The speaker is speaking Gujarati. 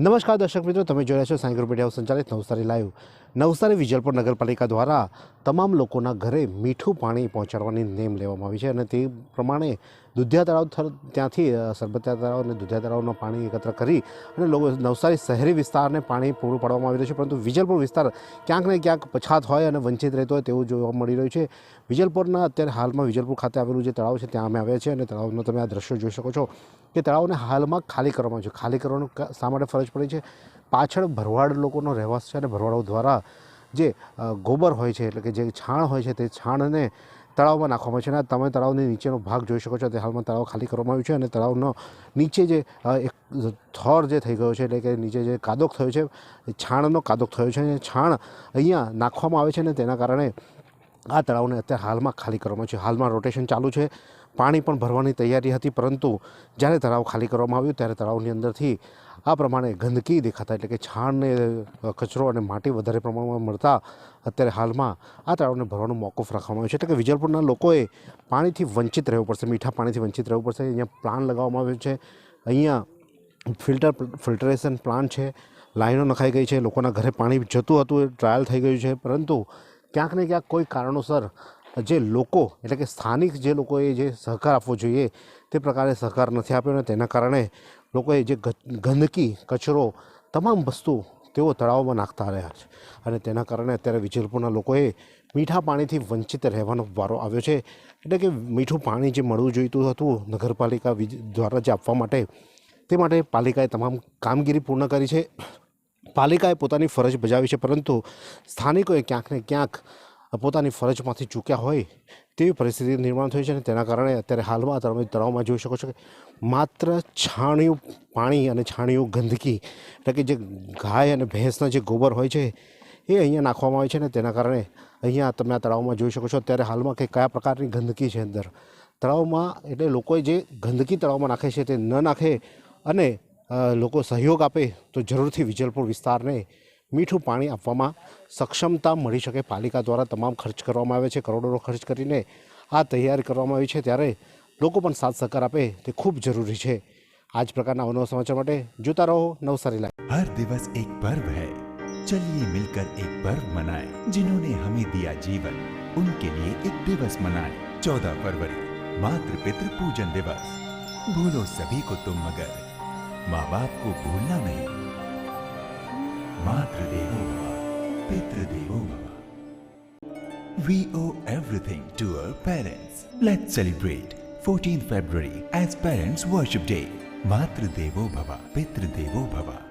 નમસ્કાર દર્શક મિત્રો તમે જોઈ રહ્યા છો સાંઈ ગ્રુપ મીડિયા સંચાલિત નવસારી લાઈવ નવસારી વિજલપુર નગરપાલિકા દ્વારા તમામ લોકોના ઘરે મીઠું પાણી પહોંચાડવાની નેમ લેવામાં આવી છે અને તે પ્રમાણે દુધિયા તળાવ થર- ત્યાંથી સરબતિયા તળાવ અને દુધિયા તળાવનું પાણી એકત્ર કરી અને લોકો નવસારી શહેરી વિસ્તારને પાણી પૂરું પાડવામાં આવી રહ્યું છે. પરંતુ વિજલપુર વિસ્તાર ક્યાંક ને ક્યાંક પછાત હોય અને વંચિત રહેતો હોય તેવું જોવા મળી રહ્યું છે. વિજલપુરના અત્યારે હાલમાં વિજલપુર ખાતે આવેલું જે તળાવ છે ત્યાં અમે આવ્યા છીએ અને તળાવનો તમે આ દ્રશ્યો જોઈ શકો છો કે તળાવને હાલમાં ખાલી કરવામાં આવ્યું છે. ખાલી કરવાનું શા માટે ફરજ પડી છે? પાછળ ભરવાડ લોકોનો રહેવાસ છે અને ભરવાડો દ્વારા જે ગોબર હોય છે, એટલે કે જે છાણ હોય છે, તે છાણને તળાવમાં નાખવામાં છે અને તમે તળાવની નીચેનો ભાગ જોઈ શકો છો. તે હાલમાં તળાવ ખાલી કરવામાં આવ્યું છે અને તળાવનો નીચે જે એક થોર જે થઈ ગયો છે, એટલે કે નીચે જે કાદોક થયો છે છાણનો કાદોક થયો છે અને છાણ અહીંયા નાખવામાં આવે છે અને તેના કારણે આ તળાવને અત્યારે હાલમાં ખાલી કરવામાં આવ્યું છે. હાલમાં રોટેશન ચાલુ છે. પાણી પણ ભરવાની તૈયારી હતી, પરંતુ જ્યારે તળાવ ખાલી કરવામાં આવ્યું ત્યારે તળાવની અંદરથી આ પ્રમાણે ગંદકી દેખાતા એટલે કે છાણને કચરો અને માટી વધારે પ્રમાણમાં મળતા અત્યારે હાલમાં આ તળાવને ભરવાનું મોકૂફ રાખવામાં આવ્યું છે. એટલે કે વિજલપુરના લોકોએ પાણીથી વંચિત રહેવું પડશે, મીઠા પાણીથી વંચિત રહેવું પડશે. અહીંયા પ્લાન લગાવવામાં આવ્યો છે. અહીંયા ફિલ્ટર, ફિલ્ટરેશન પ્લાન્ટ છે. લાઈનો નખાઈ ગઈ છે. લોકોના ઘરે પાણી જતું હતું એ ટ્રાયલ થઈ ગયું છે. પરંતુ ક્યાંક ને ક્યાંક કોઈ કારણોસર જે લોકો, એટલે કે સ્થાનિક જે લોકોએ જે સહકાર આપવો જોઈએ, તે પ્રકારે સહકાર નથી આપ્યો અને તેના કારણે લોકોએ જે ગંદકી, કચરો, તમામ વસ્તુ તેઓ તળાવમાં નાખતા રહ્યા છે. અને તેના કારણે અત્યારે વિજલપુરના લોકોએ મીઠા પાણીથી વંચિત રહેવાનો વારો આવ્યો છે. એટલે કે મીઠું પાણી જે મળવું જોઈતું હતું નગરપાલિકા દ્વારા જે આપવા માટે, તે માટે પાલિકાએ તમામ કામગીરી પૂર્ણ કરી છે. પાલિકાએ પોતાની ફરજ બજાવી છે, પરંતુ સ્થાનિકોએ ક્યાંક ને ક્યાંક પોતાની ફરજમાંથી ચૂક્યા હોય તેવી પરિસ્થિતિ નિર્માણ થઈ છે અને તેના કારણે અત્યારે હાલમાં તમે તળાવમાં જોઈ શકો છો કે માત્ર છાણિયું પાણી અને છાણિયું ગંદકી એટલે કે જે ગાય અને ભેંસના જે ગોબર હોય છે એ અહીંયા નાખવામાં આવે છે અને તેના કારણે અહીંયા તમે આ તળાવમાં જોઈ શકો છો અત્યારે હાલમાં કે કયા પ્રકારની ગંદકી છે અંદર. તળાવમાં એટલે લોકોએ જે ગંદકી તળાવમાં નાખે છે તે ન નાખે અને લોકો સહયોગ આપે તો જરૂરથી વિજલપુર વિસ્તારને મીઠું પાણી આપવામાં સક્ષમતા મળી શકે પાલિકા દ્વારા તમામ ખર્ચ કરવામાં આવે છે કરોડોનો ખર્ચ કરીને આ તૈયારી કરવામાં આવી છે ત્યારે લોકો પણ સાથ સહકાર આપે તે ખૂબ જરૂરી છે આ જ પ્રકારના અવનવા સમાચાર માટે જોતા રહો નવસારી લાઈવ हर दिवस एक पर्व है चलिए मिलकर एक पर्व मनाएं जिन्होंने हमें दिया जीवन उनके लिए एक दिवस मनाएं चौदह फरवरी मातृ पितृ पूजन दिवस भूलो सभी को तुम मगर माँ बाप को भूलना नहीं मातृदेवो We owe everything to our parents. Let's celebrate 14th February as Parents Worship Day. Matrudevo Bhava, Pitrudevo Bhava.